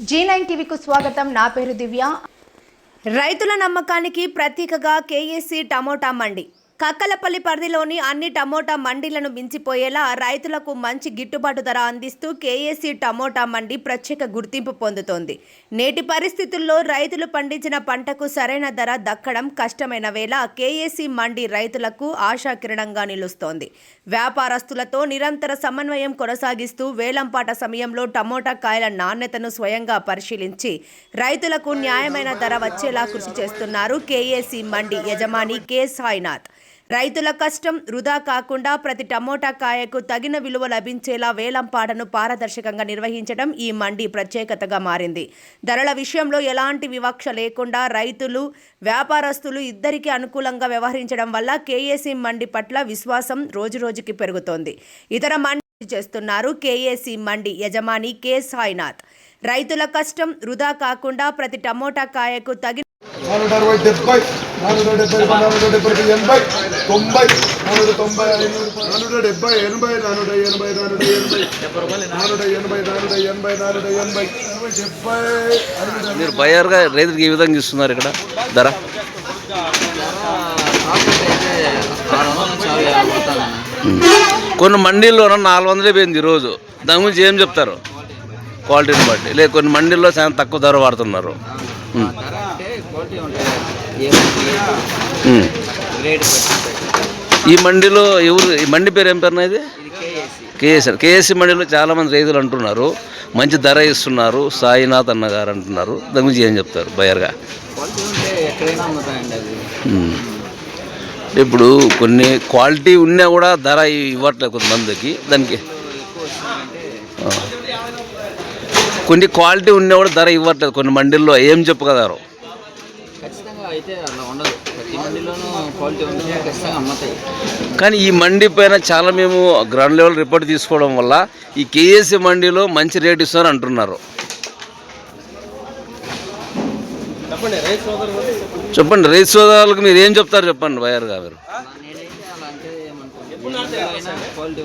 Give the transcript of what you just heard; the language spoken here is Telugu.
జీ నైన్ టీవీకు స్వాగతం. నా పేరు దివ్య. రైతుల నమ్మకానికి ప్రతీకగా కేఏసీ టమోటా మండి. కక్కలపల్లి పరిధిలోని అన్ని టమోటా మండీలను మించిపోయేలా రైతులకు మంచి గిట్టుబాటు ధర అందిస్తూ కేఏసీ టమోటా మండి ప్రత్యేక గుర్తింపు పొందుతోంది. నేటి పరిస్థితుల్లో రైతులు పండించిన పంటకు సరైన ధర దక్కడం కష్టమైన వేళ కేఏసీ మండి రైతులకు ఆశాకిరణంగా నిలుస్తోంది. వ్యాపారస్తులతో నిరంతర సమన్వయం కొనసాగిస్తూ వేలంపాట సమయంలో టమోటా కాయల నాణ్యతను స్వయంగా పరిశీలించి రైతులకు న్యాయమైన ధర వచ్చేలా కృషి చేస్తున్నారు కేఏసీ మండి యజమాని కె సాయినాథ్. రైతుల కష్టం వృధా కాకుండా ప్రతి టమోటా కాయకు తగిన విలువ లభించేలా వేలంపాటను పారదర్శకంగా నిర్వహించడం ఈ మండి ప్రత్యేకతగా మారింది. ధరల విషయంలో ఎలాంటి వివక్ష లేకుండా రైతులు వ్యాపారస్తులు ఇద్దరికీ అనుకూలంగా వ్యవహరించడం వల్ల కేఏసీ మండి పట్ల విశ్వాసం రోజురోజుకి పెరుగుతోంది. ఇతర మండి చేస్తున్నారు కేఏసీ మండి యజమాని కె. సాయినాథ్. రైతుల కష్టం వృధా కాకుండా ప్రతి టమోటా కాయకు తగిన నాలుగు అరవై డెబ్బై నాలుగు డెబ్బై నాలుగు డెబ్బై ఎనభై తొంభై నాలుగు తొంభై నాలుగు డెబ్బై ఎనభై నాలుగు ఎనభై నాలుగు ఎనభై నాలుగు ఎనభై నాలుగు ఎనభై నాలుగు ఎనభై డెబ్బై మీరు బయర్గా రైతులకు ఏ విధంగా ఇస్తున్నారు ఇక్కడ? ధర? కొన్ని మండీల్లో నాలుగు వందలే పోయింది ఈరోజు. దాని గురించి ఏం చెప్తారు? క్వాలిటీని బట్టి. లేదు కొన్ని మండీల్లో చాలా తక్కువ ధర వాడుతున్నారు. ఈ మండీలో ఎవరు ఈ మండి పేరు ఏం పేరున ఇది? కేఎస్ఆర్ కేఎస్సి మండీలో చాలామంది రైతులు అంటున్నారు. మంచి ధర ఇస్తున్నారు. సాయినాథ్ అన్న గారు అంటున్నారు. దాని గురించి ఏం చెప్తారు బయర్గా. ఇప్పుడు కొన్ని క్వాలిటీ ఉన్నా కూడా ధర ఇవ్వట్లేదు కొంతమందికి. దానికి. కొన్ని క్వాలిటీ ఉన్నా కూడా ధర ఇవ్వట్లేదు కొన్ని మండీల్లో. ఏం చెప్పగలరు? అయితే అలా ఉండదు. ప్రతి మండిలోనూ క్వాలిటీ ఉంటుంది ఖచ్చితంగా అమ్ముతాయి. కానీ ఈ మండీ పైన చాలా మేము గ్రౌండ్ లెవెల్ రిపోర్ట్ తీసుకోవడం వల్ల ఈ కేఎస్సి మండీలో మంచి రేట్ ఇస్తారు అంటున్నారు. చెప్పండి రైతు సోదరులకు మీరు ఏం చెప్తారు చెప్పండి బయర్ గారు. క్వాలిటీ